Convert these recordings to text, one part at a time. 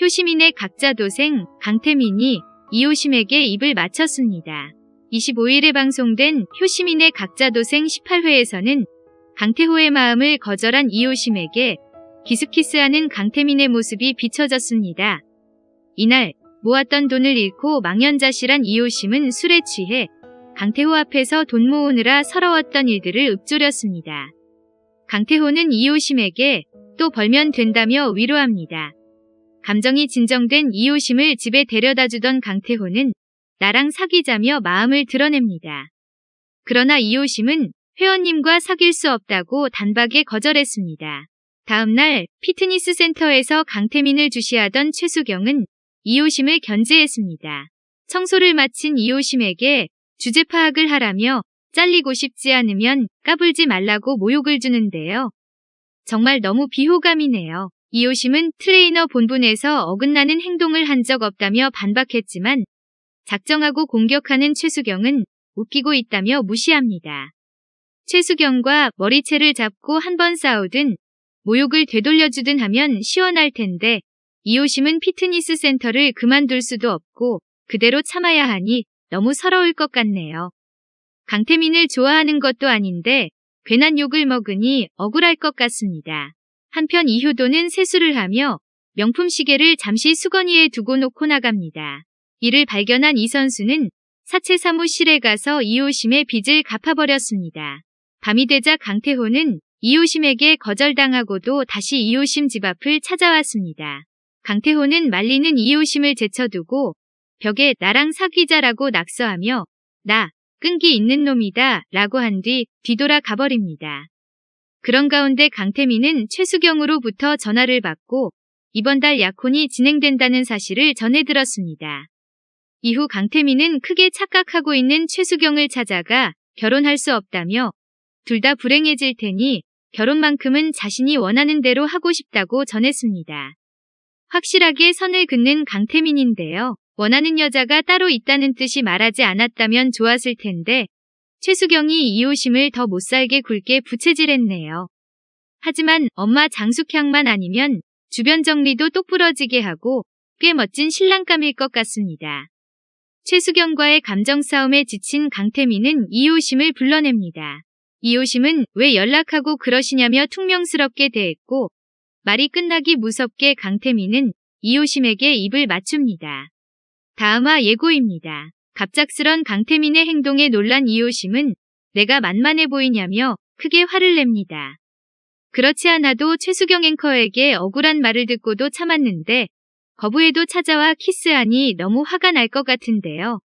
효시민의 각자 도생 강태민이 이효심에게 입을 맞췄습니다. 25일에 방송된 효시민의 각자 도생 18회에서는 강태호의 마음을 거절한 이효심에게 기스키스하는 강태민의 모습이 비춰졌습니다. 이날 모았던 돈을 잃고 망연자실한 이효심은 술에 취해 강태호 앞에서 돈 모으느라 서러웠던 일들을 읊조렸습니다. 강태호는 이효심에게 또 벌면 된다며 위로합니다. 감정이 진정된 이효심을 집에 데려다 주던 강태호는 나랑 사귀자며 마음을 드러냅니다. 그러나 이효심은 회원님과 사귈 수 없다고 단박에 거절했습니다. 다음날 피트니스 센터에서 강태민을 주시하던 최수경은 이효심을 견제했습니다. 청소를 마친 이효심에게 주제 파악을 하라며 잘리고 싶지 않으면 까불지 말라고 모욕을 주는데요. 정말 너무 비호감이네요. 이효심은 트레이너 본분에서 어긋나는 행동을 한 적 없다며 반박했지만 작정하고 공격하는 최수경은 웃기고 있다며 무시합니다. 최수경과 머리채를 잡고 한 번 싸우든 모욕을 되돌려주든 하면 시원할 텐데 이효심은 피트니스 센터를 그만둘 수도 없고 그대로 참아야 하니 너무 서러울 것 같네요. 강태민을 좋아하는 것도 아닌데 괜한 욕을 먹으니 억울할 것 같습니다. 한편 이효도는 세수를 하며 명품 시계를 잠시 수건위에 두고 놓고 나갑니다. 이를 발견한 이 선수는 사채 사무실에 가서 이효심의 빚을 갚아버렸습니다. 밤이 되자 강태호는 이효심에게 거절당하고도 다시 이효심 집 앞을 찾아왔습니다. 강태호는 말리는 이효심을 제쳐두고 벽에 나랑 사귀자라고 낙서하며 나 끈기 있는 놈이다 라고 한 뒤 뒤돌아 가버립니다. 그런 가운데 강태민은 최수경으로부터 전화를 받고 이번 달 약혼이 진행된다는 사실을 전해 들었습니다. 이후 강태민은 크게 착각하고 있는 최수경을 찾아가 결혼할 수 없다며 둘 다 불행해질 테니 결혼만큼은 자신이 원하는 대로 하고 싶다고 전했습니다. 확실하게 선을 긋는 강태민인데요. 원하는 여자가 따로 있다는 뜻이 말하지 않았다면 좋았을 텐데 최수경이 이호심을 더 못살게 굵게 부채질했네요. 하지만 엄마 장숙향만 아니면 주변 정리도 똑부러지게 하고 꽤 멋진 신랑감일 것 같습니다. 최수경과의 감정 싸움에 지친 강태민은 이호심을 불러냅니다. 이호심은 왜 연락하고 그러시냐며 퉁명스럽게 대했고 말이 끝나기 무섭게 강태민은 이호심에게 입을 맞춥니다. 다음화 예고입니다. 갑작스런 강태민의 행동에 놀란 이호심은 내가 만만해 보이냐며 크게 화를 냅니다. 그렇지 않아도 최수경 앵커에게 억울한 말을 듣고도 참았는데 거부해도 찾아와 키스하니 너무 화가 날 것 같은데요.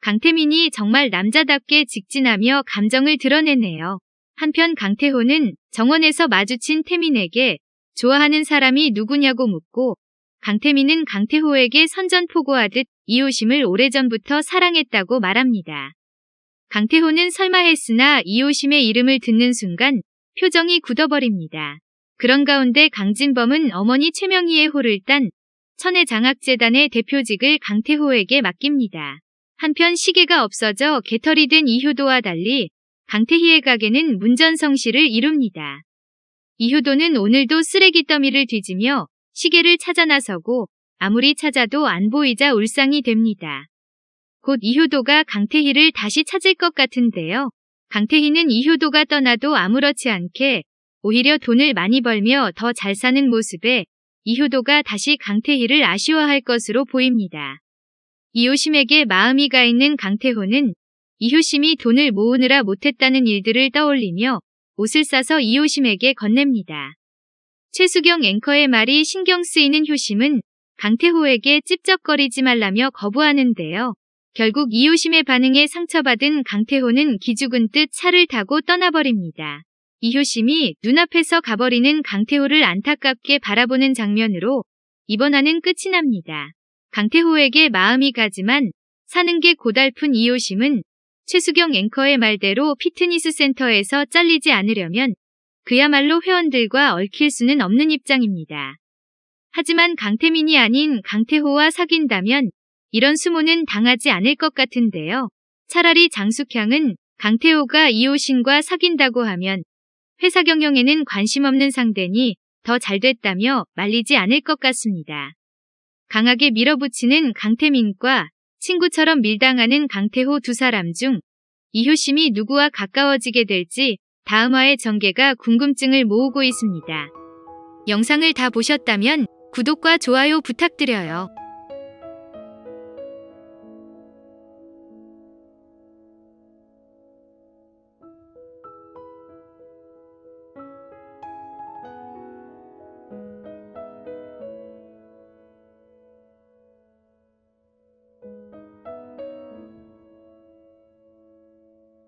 강태민이 정말 남자답게 직진하며 감정을 드러내네요. 한편 강태호는 정원에서 마주친 태민에게 좋아하는 사람이 누구냐고 묻고 강태민은 강태호에게 선전포고하듯 이호심을 오래전부터 사랑했다고 말합니다. 강태호는 설마 했으나 이호심의 이름을 듣는 순간 표정이 굳어버립니다. 그런 가운데 강진범은 어머니 최명희의 호를 딴 천혜장학재단의 대표직을 강태호에게 맡깁니다. 한편 시계가 없어져 개털이 된 이효도와 달리 강태희의 가게는 문전성시를 이룹니다. 이효도는 오늘도 쓰레기 더미를 뒤지며 시계를 찾아 나서고 아무리 찾아도 안 보이자 울상이 됩니다. 곧 이효도가 강태희를 다시 찾을 것 같은데요. 강태희는 이효도가 떠나도 아무렇지 않게 오히려 돈을 많이 벌며 더 잘 사는 모습에 이효도가 다시 강태희를 아쉬워할 것으로 보입니다. 이효심에게 마음이 가 있는 강태호는 이효심이 돈을 모으느라 못했다는 일들을 떠올리며 옷을 싸서 이효심에게 건넵니다. 최수경 앵커의 말이 신경 쓰이는 효심은 강태호에게 찝쩍거리지 말라며 거부하는데요. 결국 이효심의 반응에 상처받은 강태호는 기죽은 듯 차를 타고 떠나버립니다. 이효심이 눈앞에서 가버리는 강태호를 안타깝게 바라보는 장면으로 이번 화는 끝이 납니다. 강태호에게 마음이 가지만 사는 게 고달픈 이효심은 최수경 앵커의 말대로 피트니스 센터에서 잘리지 않으려면 그야말로 회원들과 얽힐 수는 없는 입장입니다. 하지만 강태민이 아닌 강태호와 사귄다면 이런 수모는 당하지 않을 것 같은데요. 차라리 장숙향은 강태호가 이호신과 사귄다고 하면 회사 경영에는 관심 없는 상대니 더 잘 됐다며 말리지 않을 것 같습니다. 강하게 밀어붙이는 강태민과 친구처럼 밀당하는 강태호 두 사람 중 이효심이 누구와 가까워지게 될지 다음화의 전개가 궁금증을 모으고 있습니다. 영상을 다 보셨다면 구독과 좋아요 부탁드려요.